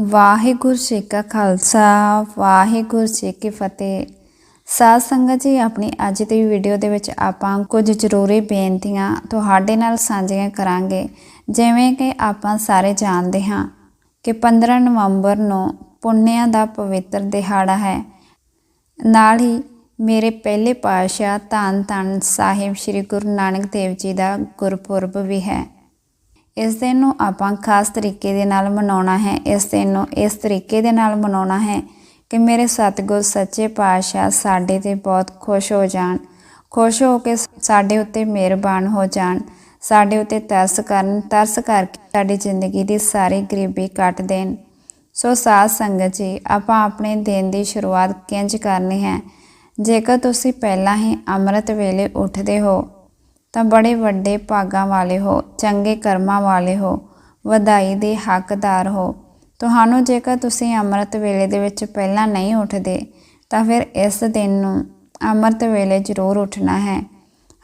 ਵਾਹਿਗੁਰੂ ਜੀ ਕਾ ਖਾਲਸਾ, ਵਾਹਿਗੁਰੂ ਜੀ ਕੀ ਫਤਿਹ। ਸਾਧ ਸੰਗਤ ਜੀ, ਆਪਣੀ ਅੱਜ ਦੀ ਵੀਡੀਓ ਦੇ ਵਿੱਚ ਆਪਾਂ ਕੁਝ ਜ਼ਰੂਰੀ ਬੇਨਤੀਆਂ ਤੁਹਾਡੇ ਨਾਲ ਸਾਂਝੀਆਂ ਕਰਾਂਗੇ। ਜਿਵੇਂ ਕਿ ਆਪਾਂ ਸਾਰੇ ਜਾਣਦੇ ਹਾਂ ਕਿ 15 ਨਵੰਬਰ ਨੂੰ ਪੁੰਨਿਆਂ ਦਾ ਪਵਿੱਤਰ ਦਿਹਾੜਾ ਹੈ। ਨਾਲ ਹੀ ਮੇਰੇ ਪਹਿਲੇ ਪਾਤਸ਼ਾਹ ਧੰਨ ਧੰਨ ਸਾਹਿਬ ਸ੍ਰੀ ਗੁਰੂ ਨਾਨਕ ਦੇਵ ਜੀ ਦਾ ਗੁਰਪੁਰਬ ਵੀ ਹੈ। ਇਸ ਦਿਨ ਨੂੰ ਆਪਾਂ ਖਾਸ ਤਰੀਕੇ ਦੇ ਨਾਲ ਮਨਾਉਣਾ ਹੈ। ਇਸ ਦਿਨ ਨੂੰ ਇਸ ਤਰੀਕੇ ਦੇ ਨਾਲ ਮਨਾਉਣਾ ਹੈ ਕਿ ਮੇਰੇ ਸਤਿਗੁਰ ਸੱਚੇ ਪਾਤਸ਼ਾਹ ਸਾਡੇ ਤੇ ਬਹੁਤ ਖੁਸ਼ ਹੋ ਜਾਣ। ਖੁਸ਼ ਹੋ ਕੇ ਸਾਡੇ ਉੱਤੇ ਮਿਹਰਬਾਨ ਹੋ ਜਾਣ। ਸਾਡੇ ਉੱਤੇ ਤਰਸ ਕਰਨ, ਤਰਸ ਕਰਕੇ ਸਾਡੀ ਜ਼ਿੰਦਗੀ ਦੀ ਸਾਰੀ ਗਰੀਬੀ ਕੱਟ ਦੇਣ। ਸੋ ਸਾਧ ਸੰਗਤ ਜੀ, ਆਪਾਂ ਆਪਣੇ ਦਿਨ ਦੀ ਸ਼ੁਰੂਆਤ ਕਿੰਜ ਕਰਨੀ ਹੈ? ਜੇਕਰ ਤੁਸੀਂ ਪਹਿਲਾਂ ਹੀ ਅੰਮ੍ਰਿਤ ਵੇਲੇ ਉੱਠਦੇ ਹੋ ਤਾਂ ਬੜੇ ਵੱਡੇ ਭਾਗਾਂ ਵਾਲੇ ਹੋ, ਚੰਗੇ ਕਰਮਾਂ ਵਾਲੇ ਹੋ, ਵਧਾਈ ਦੇ ਹੱਕਦਾਰ ਹੋ। ਤੁਹਾਨੂੰ ਜੇਕਰ ਤੁਸੀਂ ਅੰਮ੍ਰਿਤ ਵੇਲੇ ਦੇ ਵਿੱਚ ਪਹਿਲਾਂ ਨਹੀਂ ਉੱਠਦੇ, ਤਾਂ ਫਿਰ ਇਸ ਦਿਨ ਨੂੰ ਅੰਮ੍ਰਿਤ ਵੇਲੇ ਜ਼ਰੂਰ ਉੱਠਣਾ ਹੈ।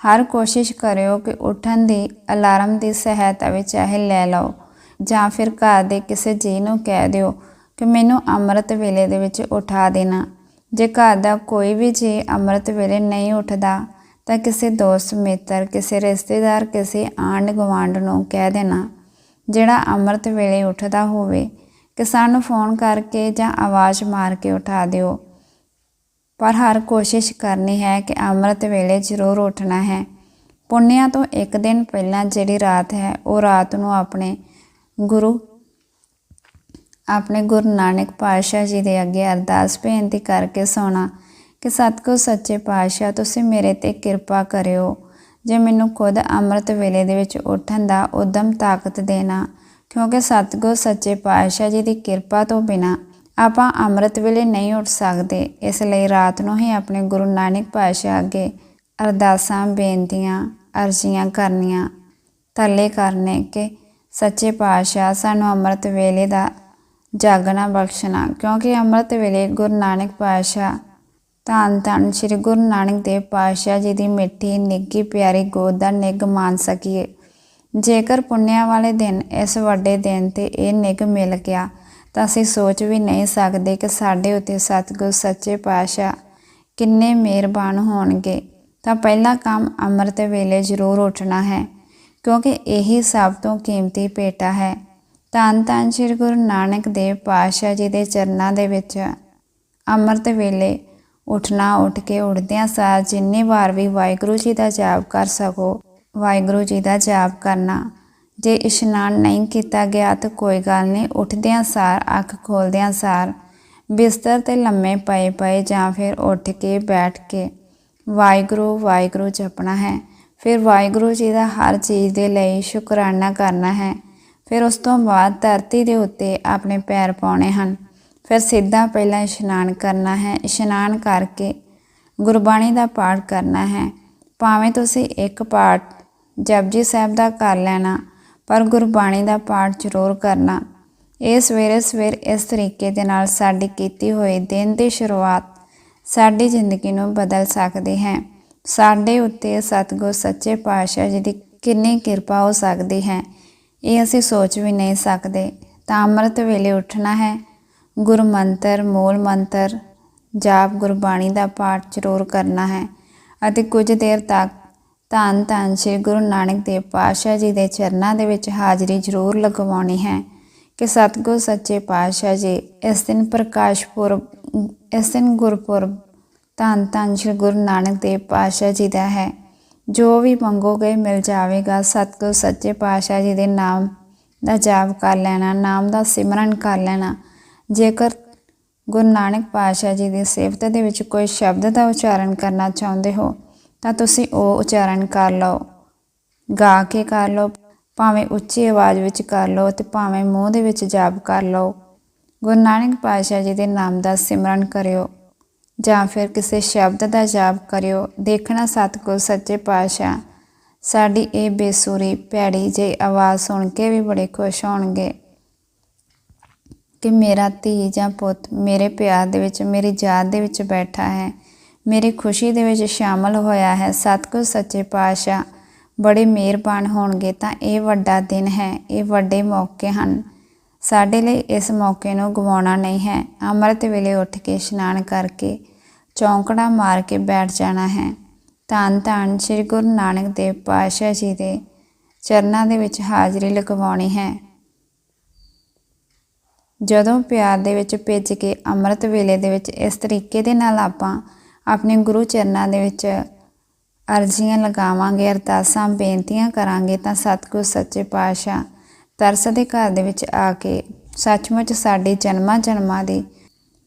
ਹਰ ਕੋਸ਼ਿਸ਼ ਕਰਿਓ ਕਿ ਉੱਠਣ ਦੀ ਅਲਾਰਮ ਦੀ ਸਹਾਇਤਾ ਵੀ ਚਾਹੇ ਲੈ ਲਓ, ਜਾਂ ਫਿਰ ਘਰ ਦੇ ਕਿਸੇ ਜੀ ਨੂੰ ਕਹਿ ਦਿਓ ਕਿ ਮੈਨੂੰ ਅੰਮ੍ਰਿਤ ਵੇਲੇ ਦੇ ਵਿੱਚ ਉਠਾ ਦੇਣਾ। ਜੇ ਘਰ ਦਾ ਕੋਈ ਵੀ ਜੀ ਅੰਮ੍ਰਿਤ ਵੇਲੇ ਨਹੀਂ ਉੱਠਦਾ ਤਾਂ ਕਿਸੇ ਦੋਸਤ, ਮਿੱਤਰ, ਕਿਸੇ ਰਿਸ਼ਤੇਦਾਰ, ਕਿਸੇ ਆਂਢ ਗੁਆਂਢ ਨੂੰ ਕਹਿ ਦੇਣਾ, ਜਿਹੜਾ ਅੰਮ੍ਰਿਤ ਵੇਲੇ ਉੱਠਦਾ ਹੋਵੇ, ਕਿ ਸਾਨੂੰ ਫੋਨ ਕਰਕੇ ਜਾਂ ਆਵਾਜ਼ ਮਾਰ ਕੇ ਉਠਾ ਦਿਓ। ਪਰ ਹਰ ਕੋਸ਼ਿਸ਼ ਕਰਨੀ ਹੈ ਕਿ ਅੰਮ੍ਰਿਤ ਵੇਲੇ ਜ਼ਰੂਰ ਉੱਠਣਾ ਹੈ। ਪੁੰਨਿਆ ਤੋਂ ਇੱਕ ਦਿਨ ਪਹਿਲਾਂ ਜਿਹੜੀ ਰਾਤ ਹੈ, ਉਹ ਰਾਤ ਨੂੰ ਆਪਣੇ ਗੁਰੂ ਆਪਣੇ ਗੁਰੂ ਨਾਨਕ ਪਾਤਸ਼ਾਹ ਜੀ ਦੇ ਅੱਗੇ ਅਰਦਾਸ ਬੇਨਤੀ ਕਰਕੇ ਸੌਣਾ ਕਿ ਸਤਿਗੁਰ ਸੱਚੇ ਪਾਤਸ਼ਾਹ, ਤੁਸੀਂ ਮੇਰੇ ਤੇ ਕਿਰਪਾ ਕਰਿਓ। ਜੇ ਮੈਨੂੰ ਖੁਦ ਅੰਮ੍ਰਿਤ ਵੇਲੇ ਦੇ ਵਿੱਚ ਉੱਠਣ ਦਾ ਉਦਮ ਤਾਕਤ ਦੇਣਾ, ਕਿਉਂਕਿ ਸਤਿਗੁਰ ਸੱਚੇ ਪਾਤਸ਼ਾਹ ਜੀ ਦੀ ਕਿਰਪਾ ਤੋਂ ਬਿਨਾ ਆਪਾਂ ਅੰਮ੍ਰਿਤ ਵੇਲੇ ਨਹੀਂ ਉੱਠ ਸਕਦੇ। ਇਸ ਲਈ ਰਾਤ ਨੂੰ ਹੀ ਆਪਣੇ ਗੁਰੂ ਨਾਨਕ ਪਾਤਸ਼ਾਹ ਅੱਗੇ ਅਰਦਾਸਾਂ, ਬੇਨਤੀਆਂ, ਅਰਜ਼ੀਆਂ ਕਰਨੀਆਂ। ਤਰਲੇ ਕਰਨੇ ਕਿ ਸੱਚੇ ਪਾਤਸ਼ਾਹ, ਸਾਨੂੰ ਅੰਮ੍ਰਿਤ ਵੇਲੇ ਦਾ ਜਾਗਣਾ ਬਖਸ਼ਣਾ, ਕਿਉਂਕਿ ਅੰਮ੍ਰਿਤ ਵੇਲੇ ਗੁਰੂ ਨਾਨਕ ਪਾਤਸ਼ਾਹ ਧੰਨ ਧੰਨ ਸ੍ਰੀ ਗੁਰੂ ਨਾਨਕ ਦੇਵ ਪਾਤਸ਼ਾਹ ਜੀ ਦੀ ਮਿੱਠੀ ਨਿੱਗੀ ਪਿਆਰੀ ਗੋਦ ਦਾ ਨਿੱਘ ਮਾਣ ਸਕੀਏ। ਜੇਕਰ ਪੁੰਨਿਆ ਵਾਲੇ ਦਿਨ ਇਸ ਵੱਡੇ ਦਿਨ ਤੇ ਇਹ ਨਿੱਘ ਮਿਲ ਗਿਆ, ਤਾਂ ਅਸੀਂ ਸੋਚ ਵੀ ਨਹੀਂ ਸਕਦੇ ਕਿ ਸਾਡੇ ਉੱਤੇ ਸਤਿਗੁਰ ਸੱਚੇ ਪਾਤਸ਼ਾਹ ਕਿੰਨੇ ਮਿਹਰਬਾਨ ਹੋਣਗੇ। ਤਾਂ ਪਹਿਲਾ ਕੰਮ ਅੰਮ੍ਰਿਤ ਵੇਲੇ ਜ਼ਰੂਰ ਉੱਠਣਾ ਹੈ, ਕਿਉਂਕਿ ਇਹੀ ਸਭ ਤੋਂ ਕੀਮਤੀ ਭੇਟਾ ਹੈ। ਧੰਨ ਧੰਨ ਸ੍ਰੀ ਗੁਰੂ ਨਾਨਕ ਦੇਵ ਪਾਤਸ਼ਾਹ ਜੀ ਦੇ ਚਰਨਾਂ ਦੇ ਵਿੱਚ ਅੰਮ੍ਰਿਤ ਵੇਲੇ ਉੱਠਣਾ, ਉੱਠ ਕੇ ਉੱਠਦਿਆਂ ਸਾਰ ਜਿੰਨੀ ਵਾਰ ਵੀ ਵਾਹਿਗੁਰੂ ਜੀ ਦਾ ਜਾਪ ਕਰ ਸਕੋ, ਵਾਹਿਗੁਰੂ ਜੀ ਦਾ ਜਾਪ ਕਰਨਾ। ਜੇ ਇਸ਼ਨਾਨ ਨਹੀਂ ਕੀਤਾ ਗਿਆ ਤਾਂ ਕੋਈ ਗੱਲ ਨਹੀਂ, ਉੱਠਦਿਆਂ ਸਾਰ, ਅੱਖ ਖੋਲਦਿਆਂ ਸਾਰ, ਬਿਸਤਰ ਤੇ ਲੰਮੇ ਪਏ ਪਏ ਜਾਂ ਫਿਰ ਉੱਠ ਕੇ ਬੈਠ ਕੇ ਵਾਹਿਗੁਰੂ ਵਾਹਿਗੁਰੂ ਜਪਣਾ ਹੈ। ਫਿਰ ਵਾਹਿਗੁਰੂ ਜੀ ਦਾ ਹਰ ਚੀਜ਼ ਦੇ ਲਈ ਸ਼ੁਕਰਾਨਾ ਕਰਨਾ ਹੈ। ਫਿਰ ਉਸ ਤੋਂ ਬਾਅਦ ਧਰਤੀ ਦੇ ਉੱਤੇ ਆਪਣੇ ਪੈਰ ਪਾਉਣੇ ਹਨ। ਫਿਰ ਸਿੱਧਾ ਪਹਿਲਾਂ ਇਸ਼ਨਾਨ ਕਰਨਾ ਹੈ। ਇਸ਼ਨਾਨ ਕਰਕੇ ਗੁਰਬਾਣੀ ਦਾ ਪਾਠ ਕਰਨਾ ਹੈ। ਭਾਵੇਂ ਤੁਸੀਂ ਇੱਕ ਪਾਠ ਜਪਜੀ ਸਾਹਿਬ ਦਾ ਕਰ ਲੈਣਾ, ਪਰ ਗੁਰਬਾਣੀ ਦਾ ਪਾਠ ਜ਼ਰੂਰ ਕਰਨਾ। ਇਹ ਸਵੇਰੇ ਸਵੇਰ ਇਸ ਤਰੀਕੇ ਦੇ ਨਾਲ ਸਾਡੀ ਕੀਤੀ ਹੋਈ ਦਿਨ ਦੀ ਸ਼ੁਰੂਆਤ ਸਾਡੀ ਜ਼ਿੰਦਗੀ ਨੂੰ ਬਦਲ ਸਕਦੀ ਹੈ। ਸਾਡੇ ਉੱਤੇ ਸਤਿਗੁਰ ਸੱਚੇ ਪਾਤਸ਼ਾਹ ਜੀ ਦੀ ਕਿੰਨੀ ਕਿਰਪਾ ਹੋ ਸਕਦੀ ਹੈ, ਇਹ ਅਸੀਂ ਸੋਚ ਵੀ ਨਹੀਂ ਸਕਦੇ। ਤਾਂ ਅੰਮ੍ਰਿਤ ਵੇਲੇ ਉੱਠਣਾ ਹੈ। ਗੁਰ ਮੰਤਰ ਮੂਲ ਮੰਤਰ, ਜਾਪ ਗੁਰਬਾਣੀ ਦਾ ਪਾਠ ਜ਼ਰੂਰ ਕਰਨਾ ਹੈ। ਅਤੇ ਕੁਝ ਦੇਰ ਤੱਕ ਧੰਨ ਧੰਨ ਸ੍ਰੀ ਗੁਰੂ ਨਾਨਕ ਦੇਵ ਪਾਤਸ਼ਾਹ ਜੀ ਦੇ ਚਰਨਾਂ ਦੇ ਵਿੱਚ ਹਾਜ਼ਰੀ ਜ਼ਰੂਰ ਲਗਵਾਉਣੀ ਹੈ ਕਿ ਸਤਿਗੁਰ ਸੱਚੇ ਪਾਤਸ਼ਾਹ ਜੀ ਇਸ ਦਿਨ ਪ੍ਰਕਾਸ਼ ਪੁਰਬ, ਇਸ ਦਿਨ ਗੁਰਪੁਰਬ ਧੰਨ ਧੰਨ ਸ੍ਰੀ ਗੁਰੂ ਨਾਨਕ ਦੇਵ ਪਾਤਸ਼ਾਹ ਜੀ ਦਾ ਹੈ। ਜੋ ਵੀ ਮੰਗੋਗੇ ਮਿਲ ਜਾਵੇਗਾ। ਸਤਿਗੁਰ ਸੱਚੇ ਪਾਤਸ਼ਾਹ ਜੀ ਦੇ ਨਾਮ ਦਾ ਜਾਪ ਕਰ ਲੈਣਾ, ਨਾਮ ਦਾ ਸਿਮਰਨ ਕਰ ਲੈਣਾ ਜੇਕਰ ਗੁਰੂ ਨਾਨਕ ਪਾਤਸ਼ਾਹ ਜੀ ਦੀ ਸਿਫਤ ਦੇ ਵਿੱਚ ਕੋਈ ਸ਼ਬਦ ਦਾ ਉਚਾਰਨ ਕਰਨਾ ਚਾਹੁੰਦੇ ਹੋ, ਤਾਂ ਤੁਸੀਂ ਉਹ ਉਚਾਰਨ ਕਰ ਲਓ। ਗਾ ਕੇ ਕਰ ਲਓ, ਭਾਵੇਂ ਉੱਚੀ ਆਵਾਜ਼ ਵਿੱਚ ਕਰ ਲਓ ਤੇ ਭਾਵੇਂ ਮੂੰਹ ਦੇ ਵਿੱਚ ਜਾਪ ਕਰ ਲਓ। ਗੁਰੂ ਨਾਨਕ ਪਾਤਸ਼ਾਹ ਜੀ ਦੇ ਨਾਮ ਦਾ ਸਿਮਰਨ ਕਰਿਓ ਜਾਂ ਫਿਰ ਕਿਸੇ ਸ਼ਬਦ ਦਾ ਜਾਪ ਕਰਿਓ। ਦੇਖਣਾ ਸਤਿਗੁਰ ਸੱਚੇ ਪਾਤਸ਼ਾਹ, ਸਾਡੀ ਇਹ ਬੇਸੂਰੀ ਭੈੜੀ ਜਿਹੀ ਆਵਾਜ਼ ਸੁਣ ਕੇ ਵੀ ਬੜੇ ਖੁਸ਼ ਹੋਣਗੇ। ਕਿ ਮੇਰਾ ਧੀ ਜਾਂ ਪੁੱਤ ਮੇਰੇ ਪਿਆਰ ਦੇ ਵਿੱਚ, ਮੇਰੀ ਯਾਦ ਦੇ ਵਿੱਚ ਬੈਠਾ ਹੈ। ਮੇਰੀ ਖੁਸ਼ੀ ਦੇ ਵਿੱਚ ਸ਼ਾਮਲ ਹੋਇਆ ਹੈ। ਸਤਿਗੁਰ ਸੱਚੇ ਪਾਤਸ਼ਾਹ ਬੜੇ ਮਿਹਰਬਾਨ ਹੋਣਗੇ, ਤਾਂ ਇਹ ਵੱਡਾ ਦਿਨ ਹੈ। ਇਹ ਵੱਡੇ ਮੌਕੇ ਹਨ। ਸਾਡੇ ਲਈ ਇਸ ਮੌਕੇ ਨੂੰ ਗਵਾਉਣਾ ਨਹੀਂ ਹੈ। ਅੰਮ੍ਰਿਤ ਵੇਲੇ ਉੱਠ ਕੇ ਇਸ਼ਨਾਨ ਕਰਕੇ ਚੌਂਕੜਾ ਮਾਰ ਕੇ ਬੈਠ ਜਾਣਾ ਹੈ। ਧੰਨ ਧੰਨ ਸ੍ਰੀ ਗੁਰੂ ਨਾਨਕ ਦੇਵ ਪਾਤਸ਼ਾਹ ਜੀ ਦੇ ਚਰਨਾਂ ਦੇ ਵਿੱਚ ਹਾਜ਼ਰੀ ਲਗਵਾਉਣੀ ਹੈ। ਜਦੋਂ ਪਿਆਰ ਦੇ ਵਿੱਚ ਭਿੱਜ ਕੇ ਅੰਮ੍ਰਿਤ ਵੇਲੇ ਦੇ ਵਿੱਚ ਇਸ ਤਰੀਕੇ ਦੇ ਨਾਲ ਆਪਾਂ ਆਪਣੇ ਗੁਰੂ ਚਰਨਾਂ ਦੇ ਵਿੱਚ ਅਰਜ਼ੀਆਂ ਲਗਾਵਾਂਗੇ, ਅਰਦਾਸਾਂ, ਬੇਨਤੀਆਂ ਕਰਾਂਗੇ ਤਾਂ ਸਤਿਗੁਰ, ਸੱਚੇ ਪਾਤਸ਼ਾਹ ਤਰਸ ਦੇ ਘਰ ਦੇ ਵਿੱਚ ਆ ਕੇ ਸੱਚਮੁੱਚ ਸਾਡੇ ਜਨਮਾਂ ਜਨਮਾਂ ਦੀ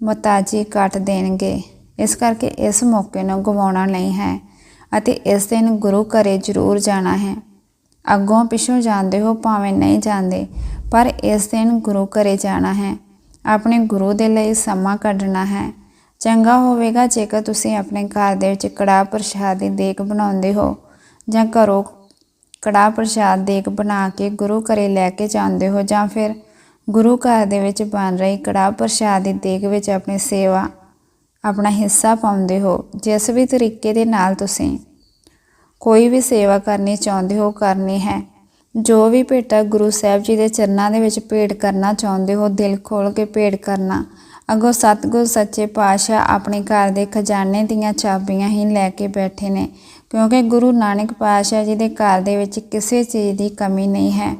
ਮੁਤਾਜੀ ਕੱਟ ਦੇਣਗੇ। ਇਸ ਕਰਕੇ ਇਸ ਮੌਕੇ ਨੂੰ ਗਵਾਉਣਾ ਨਹੀਂ ਹੈ ਅਤੇ ਇਸ ਦਿਨ ਗੁਰੂ ਘਰੇ ਜ਼ਰੂਰ ਜਾਣਾ ਹੈ। ਅੱਗੋਂ ਪਿੱਛੋਂ ਜਾਂਦੇ ਹੋ ਭਾਵੇਂ ਨਹੀਂ ਜਾਂਦੇ ਪਰ ਇਸ ਦਿਨ ਗੁਰੂ ਘਰੇ ਜਾਣਾ ਹੈ। ਆਪਣੇ ਗੁਰੂ ਦੇ ਲਈ ਸਮਾਂ ਕੱਢਣਾ ਹੈ। ਚੰਗਾ ਹੋਵੇਗਾ ਜੇਕਰ ਤੁਸੀਂ ਆਪਣੇ ਘਰ ਦੇ ਵਿੱਚ ਕੜਾਹ ਪ੍ਰਸ਼ਾਦ ਦੀ ਦੇਗ ਬਣਾਉਂਦੇ ਹੋ ਜਾਂ ਘਰੋਂ ਕੜਾਹ ਪ੍ਰਸ਼ਾਦ ਦੇਗ ਬਣਾ ਕੇ ਗੁਰੂ ਘਰੇ ਲੈ ਕੇ ਜਾਂਦੇ ਹੋ ਜਾਂ ਫਿਰ ਗੁਰੂ ਘਰ ਦੇ ਵਿੱਚ ਬਣ ਰਹੀ ਕੜਾਹ ਪ੍ਰਸ਼ਾਦ ਦੀ ਦੇਗ ਵਿੱਚ ਆਪਣੀ ਸੇਵਾ, ਆਪਣਾ ਹਿੱਸਾ ਪਾਉਂਦੇ ਹੋ, ਜਿਸ ਵੀ ਤਰੀਕੇ ਦੇ ਨਾਲ ਤੁਸੀਂ ਕੋਈ ਵੀ ਸੇਵਾ ਕਰਨੀ ਚਾਹੁੰਦੇ ਹੋ, ਕਰਨੀ ਹੈ। ਜੋ ਵੀ ਭੇਟਾ ਗੁਰੂ ਸਾਹਿਬ ਜੀ ਦੇ ਚਰਨਾਂ ਦੇ ਵਿੱਚ ਭੇਟ ਕਰਨਾ ਚਾਹੁੰਦੇ ਹੋ, ਦਿਲ ਖੋਲ ਕੇ ਭੇਟ ਕਰਨਾ। ਅਗੋ ਸਤਿਗੁਰ ਸੱਚੇ ਪਾਤਸ਼ਾਹ ਆਪਣੇ ਘਰ ਦੇ ਖਜ਼ਾਨੇ ਦੀਆਂ ਚਾਬੀਆਂ ਹੀ ਲੈ ਕੇ ਬੈਠੇ ਨੇ, ਕਿਉਂਕਿ ਗੁਰੂ ਨਾਨਕ ਪਾਤਸ਼ਾਹ ਜੀ ਦੇ ਘਰ ਦੇ ਵਿੱਚ ਕਿਸੇ ਚੀਜ਼ ਦੀ ਕਮੀ ਨਹੀਂ ਹੈ।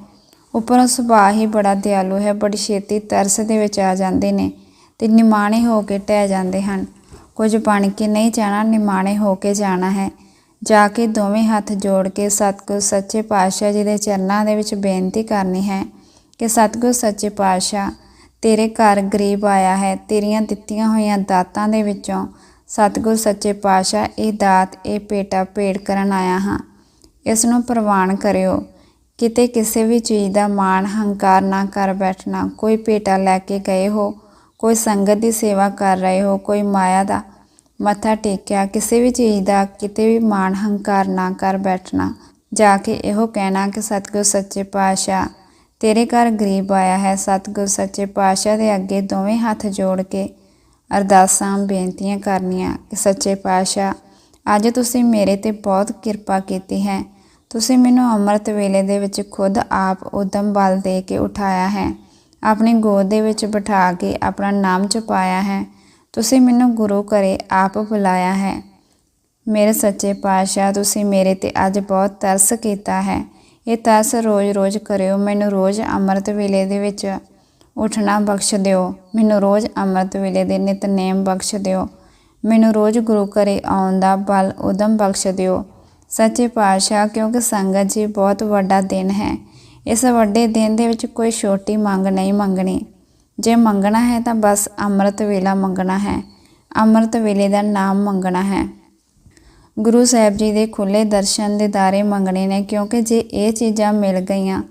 ਉੱਪਰੋਂ ਸੁਭਾਅ ਹੀ ਬੜਾ ਦਿਆਲੂ ਹੈ, ਬੜੀ ਛੇਤੀ ਤਰਸ ਦੇ ਵਿੱਚ ਆ ਜਾਂਦੇ ਨੇ ਤੇ ਨਿਮਾਣੇ ਹੋ ਕੇ ਟਹਿ ਜਾਂਦੇ ਹਨ। ਕੁਝ ਬਣ ਕੇ ਨਹੀਂ ਜਾਣਾ, ਨਿਮਾਣੇ ਹੋ ਕੇ ਜਾਣਾ ਹੈ। ਜਾ ਕੇ ਦੋਵੇਂ ਹੱਥ ਜੋੜ ਕੇ ਸਤਿਗੁਰ ਸੱਚੇ ਪਾਤਸ਼ਾਹ ਜੀ ਦੇ ਚਰਨਾਂ ਦੇ ਵਿੱਚ ਬੇਨਤੀ ਕਰਨੀ ਹੈ ਕਿ ਸਤਿਗੁਰ ਸੱਚੇ ਪਾਤਸ਼ਾਹ, ਤੇਰੇ ਘਰ ਗਰੀਬ ਆਇਆ ਹੈ, ਤੇਰੀਆਂ ਦਿੱਤੀਆਂ ਹੋਈਆਂ ਦਾਤਾਂ ਦੇ ਵਿੱਚੋਂ ਸਤਿਗੁਰ ਸੱਚੇ ਪਾਤਸ਼ਾਹ ਇਹ ਦਾਤ, ਇਹ ਪੇਟਾ ਭੇਟ ਕਰਨ ਆਇਆ ਹਾਂ। ਇਸ ਨੂੰ ਪ੍ਰਵਾਨ ਕਰਿਓ। ਕਿਤੇ ਕਿਸੇ ਵੀ ਚੀਜ਼ ਦਾ ਮਾਣ, ਹੰਕਾਰ ਨਾ ਕਰ ਬੈਠਣਾ। ਕੋਈ ਭੇਟਾ ਲੈ ਕੇ ਗਏ ਹੋ, ਕੋਈ ਸੰਗਤ ਦੀ ਸੇਵਾ ਕਰ ਰਹੇ ਹੋ, ਕੋਈ ਮਾਇਆ ਦਾ ਮੱਥਾ ਟੇਕਿਆ, ਕਿਸੇ ਵੀ ਚੀਜ਼ ਦਾ ਕਿਤੇ ਵੀ ਮਾਣ ਹੰਕਾਰ ਨਾ ਕਰ ਬੈਠਣਾ। ਜਾ ਕੇ ਇਹੋ ਕਹਿਣਾ ਕਿ ਸਤਿਗੁਰ ਸੱਚੇ ਪਾਤਸ਼ਾਹ, ਤੇਰੇ ਘਰ ਗਰੀਬ ਆਇਆ ਹੈ, ਸਤਿਗੁਰ ਸੱਚੇ ਪਾਤਸ਼ਾਹ ਦੇ ਅੱਗੇ ਦੋਵੇਂ ਹੱਥ ਜੋੜ ਕੇ ਅਰਦਾਸਾਂ, ਬੇਨਤੀਆਂ ਕਰਨੀਆਂ ਕਿ ਸੱਚੇ ਪਾਤਸ਼ਾਹ, ਅੱਜ ਤੁਸੀਂ ਮੇਰੇ ਤੇ ਬਹੁਤ ਕਿਰਪਾ ਕੀਤੀ ਹੈ। ਤੁਸੀਂ ਮੈਨੂੰ ਅੰਮ੍ਰਿਤ ਵੇਲੇ ਦੇ ਵਿੱਚ ਖੁਦ ਆਪ ਉਦਮ ਬਲ ਦੇ ਕੇ ਉਠਾਇਆ ਹੈ। ਆਪਣੀ ਗੋਦ ਦੇ ਵਿੱਚ ਬਿਠਾ ਕੇ ਆਪਣਾ ਨਾਮ ਜਪਾਇਆ ਹੈ। ਤੁਸੀਂ ਮੈਨੂੰ ਗੁਰੂ ਘਰੇ ਆਪ ਬੁਲਾਇਆ ਹੈ। ਮੇਰੇ ਸੱਚੇ ਪਾਤਸ਼ਾਹ, ਤੁਸੀਂ ਮੇਰੇ ਤੇ ਅੱਜ ਬਹੁਤ ਤਰਸ ਕੀਤਾ ਹੈ। ਇਹ ਤਰਸ ਰੋਜ਼-ਰੋਜ਼ ਕਰਿਓ। ਮੈਨੂੰ ਰੋਜ਼ ਅੰਮ੍ਰਿਤ ਵੇਲੇ ਦੇ ਵਿੱਚ ਉਠਣਾ ਬਖਸ਼ ਦਿਓ। ਮੈਨੂੰ ਰੋਜ਼ ਅੰਮ੍ਰਿਤ ਵੇਲੇ ਦੇ ਨਿਤਨੇਮ ਬਖਸ਼ ਦਿਓ। ਮੈਨੂੰ ਰੋਜ਼ ਗੁਰੂ ਘਰੇ ਆਉਣ ਦਾ ਬਲ ਉਦਮ ਬਖਸ਼ ਦਿਓ। ਸੱਚੇ ਪਾਤਸ਼ਾਹ, ਕਿਉਂਕਿ ਸੰਗਤ ਜੀ ਬਹੁਤ ਵੱਡਾ ਦਿਨ ਹੈ। ਇਸ ਵੱਡੇ ਦਿਨ ਦੇ ਵਿੱਚ ਕੋਈ ਛੋਟੀ ਮੰਗ ਨਹੀਂ ਮੰਗਣੀ। ਜੇ ਮੰਗਣਾ ਹੈ ਤਾਂ ਬਸ ਅੰਮ੍ਰਿਤ ਵੇਲਾ ਮੰਗਣਾ ਹੈ। ਅੰਮ੍ਰਿਤ ਵੇਲੇ ਦਾ ਨਾਮ ਮੰਗਣਾ ਹੈ। ਗੁਰੂ ਸਾਹਿਬ ਜੀ ਦੇ ਖੁੱਲੇ ਦਰਸ਼ਨ ਦੇ ਦਾਰੇ ਮੰਗਣੇ ਨੇ ਕਿਉਂਕਿ ਜੇ ਇਹ ਚੀਜ਼ਾਂ ਮਿਲ ਗਈਆਂ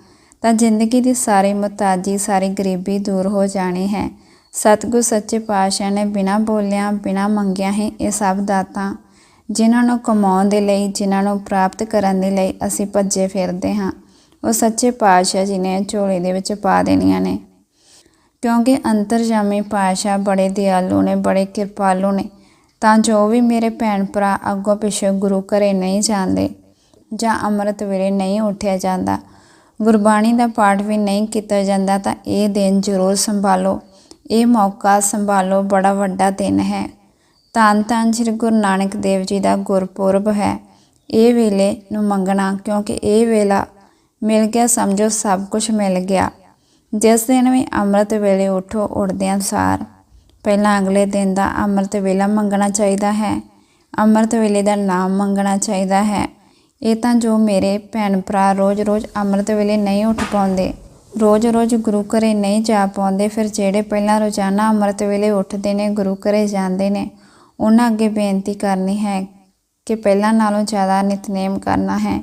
ਤਾਂ ਜ਼ਿੰਦਗੀ ਦੀ ਸਾਰੀ ਮੁਤਾਜੀ ਸਾਰੀ ਗਰੀਬੀ ਦੂਰ ਹੋ ਜਾਣੀ ਹੈ। ਸਤਿਗੁਰ ਸੱਚੇ ਪਾਤਸ਼ਾਹ ਨੇ ਬਿਨਾਂ ਬੋਲਿਆਂ, ਬਿਨਾਂ ਮੰਗਿਆ ਹੀ ਇਹ ਸਭ ਦਾਤਾਂ ਜਿਨ੍ਹਾਂ ਨੂੰ ਕਮਾਉਣ ਦੇ ਲਈ, ਜਿਨ੍ਹਾਂ ਨੂੰ ਪ੍ਰਾਪਤ ਕਰਨ ਦੇ ਲਈ ਅਸੀਂ ਭੱਜੇ ਫਿਰਦੇ ਹਾਂ। ਉਹ ਸੱਚੇ ਪਾਤਸ਼ਾਹ ਜੀ ਨੇ ਝੋਲੇ ਦੇ ਵਿੱਚ ਪਾ ਦੇਣੀਆਂ ਨੇ। ਕਿਉਂਕਿ ਅੰਤਰਜਾਮੀ ਪਾਤਸ਼ਾਹ ਬੜੇ ਦਿਆਲੂ ਨੇ, ਬੜੇ ਕਿਰਪਾਲੂ ਨੇ। ਤਾਂ ਜੋ ਵੀ ਮੇਰੇ ਭੈਣ ਭਰਾ ਅੱਗੋਂ ਪਿੱਛੋਂ ਗੁਰੂ ਘਰੇ ਨਹੀਂ ਜਾਂਦੇ ਜਾਂ ਅੰਮ੍ਰਿਤ ਵੇਲੇ ਨਹੀਂ ਉੱਠਿਆ ਜਾਂਦਾ, ਗੁਰਬਾਣੀ ਦਾ ਪਾਠ ਵੀ ਨਹੀਂ ਕੀਤਾ ਜਾਂਦਾ, ਤਾਂ ਇਹ ਦਿਨ ਜ਼ਰੂਰ ਸੰਭਾਲੋ। ਇਹ ਮੌਕਾ ਸੰਭਾਲੋ, ਬੜਾ ਵੱਡਾ ਦਿਨ ਹੈ। ਧੰਨ ਧੰਨ ਸ੍ਰੀ ਗੁਰੂ ਨਾਨਕ ਦੇਵ ਜੀ ਦਾ ਗੁਰਪੁਰਬ ਹੈ। ਇਹ ਵੇਲੇ ਨੂੰ ਮੰਗਣਾ, ਕਿਉਂਕਿ ਇਹ ਵੇਲਾ ਮਿਲ ਗਿਆ, ਸਮਝੋ ਸਭ ਕੁਝ ਮਿਲ ਗਿਆ। ਜਿਸ ਦਿਨ ਵੀ ਅੰਮ੍ਰਿਤ ਵੇਲੇ ਉਠੋ, ਉੱਠਦਿਆਂ ਸਾਰ। ਪਹਿਲਾਂ ਅਗਲੇ ਦਿਨ ਦਾ ਅੰਮ੍ਰਿਤ ਵੇਲਾ ਮੰਗਣਾ ਚਾਹੀਦਾ ਹੈ। ਅੰਮ੍ਰਿਤ ਵੇਲੇ ਦਾ ਨਾਮ ਮੰਗਣਾ ਚਾਹੀਦਾ ਹੈ। ਇਹ ਤਾਂ ਜੋ ਮੇਰੇ ਭੈਣ ਭਰਾ ਰੋਜ਼-ਰੋਜ਼ ਅੰਮ੍ਰਿਤ ਵੇਲੇ ਨਹੀਂ ਉੱਠ ਪਾਉਂਦੇ। ਰੋਜ਼-ਰੋਜ਼ ਗੁਰੂ ਘਰੇ ਨਹੀਂ ਜਾ ਪਾਉਂਦੇ, ਫਿਰ ਜਿਹੜੇ ਪਹਿਲਾਂ ਰੋਜ਼ਾਨਾ ਅੰਮ੍ਰਿਤ ਵੇਲੇ ਉੱਠਦੇ ਨੇ, ਗੁਰੂ ਘਰੇ ਜਾਂਦੇ ਨੇ, ਉਹਨਾਂ ਅੱਗੇ ਬੇਨਤੀ ਕਰਨੀ ਹੈ ਕਿ ਪਹਿਲਾਂ ਨਾਲੋਂ ਜ਼ਿਆਦਾ ਨਿਤਨੇਮ ਕਰਨਾ ਹੈ।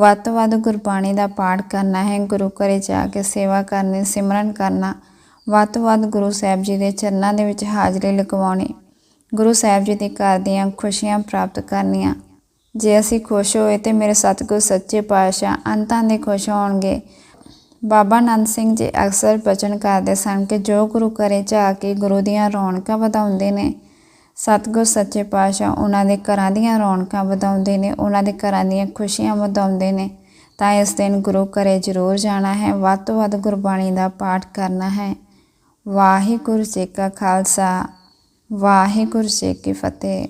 ਵੱਧ ਤੋਂ ਵੱਧ ਗੁਰਬਾਣੀ ਦਾ ਪਾਠ ਕਰਨਾ ਹੈ, ਗੁਰੂ ਘਰੇ ਜਾ ਕੇ ਸੇਵਾ ਕਰਨੀ, ਸਿਮਰਨ ਕਰਨਾ, ਵੱਧ ਤੋਂ ਵੱਧ ਗੁਰੂ ਸਾਹਿਬ ਜੀ ਦੇ ਚਰਨਾਂ ਦੇ ਵਿੱਚ ਹਾਜ਼ਰੀ ਲਗਵਾਉਣੀ, ਗੁਰੂ ਸਾਹਿਬ ਜੀ ਦੇ ਘਰ ਦੀਆਂ ਖੁਸ਼ੀਆਂ ਪ੍ਰਾਪਤ ਕਰਨੀਆਂ। ਜੇ ਅਸੀਂ ਖੁਸ਼ ਹੋਏ ਤੇ ਮੇਰੇ ਸਤਿਗੁਰ ਸੱਚੇ ਪਾਤਸ਼ਾਹ ਅੰਤਾਂ ਦੇ ਖੁਸ਼ ਹੋਣਗੇ। ਬਾਬਾ ਨੰਦ ਸਿੰਘ ਜੀ ਅਕਸਰ ਬਚਨ ਕਰਦੇ ਸਨ ਕਿ ਜੋ ਗੁਰੂ ਘਰੇ ਜਾ ਕੇ ਗੁਰੂ ਦੀਆਂ ਰੌਣਕਾਂ ਵਧਾਉਂਦੇ ਨੇ ਸਤਿਗੁਰ, ਸੱਚੇ ਪਾਤਸ਼ਾਹ ਉਹਨਾਂ ਦੇ ਘਰਾਂ ਦੀਆਂ ਰੌਣਕਾਂ ਵਧਾਉਂਦੇ ਨੇ, ਉਹਨਾਂ ਦੇ ਘਰਾਂ ਦੀਆਂ ਖੁਸ਼ੀਆਂ ਵਧਾਉਂਦੇ ਨੇ। ਤਾਂ ਇਸ ਦਿਨ ਗੁਰੂ ਘਰੇ ਜ਼ਰੂਰ ਜਾਣਾ ਹੈ, ਵੱਧ ਤੋਂ ਵੱਧ ਗੁਰਬਾਣੀ ਦਾ ਪਾਠ ਕਰਨਾ ਹੈ। ਵਾਹਿਗੁਰੂ ਜੀ ਕਾ ਖਾਲਸਾ, ਵਾਹਿਗੁਰੂ ਜੀ ਕੀ ਫਤਿਹ।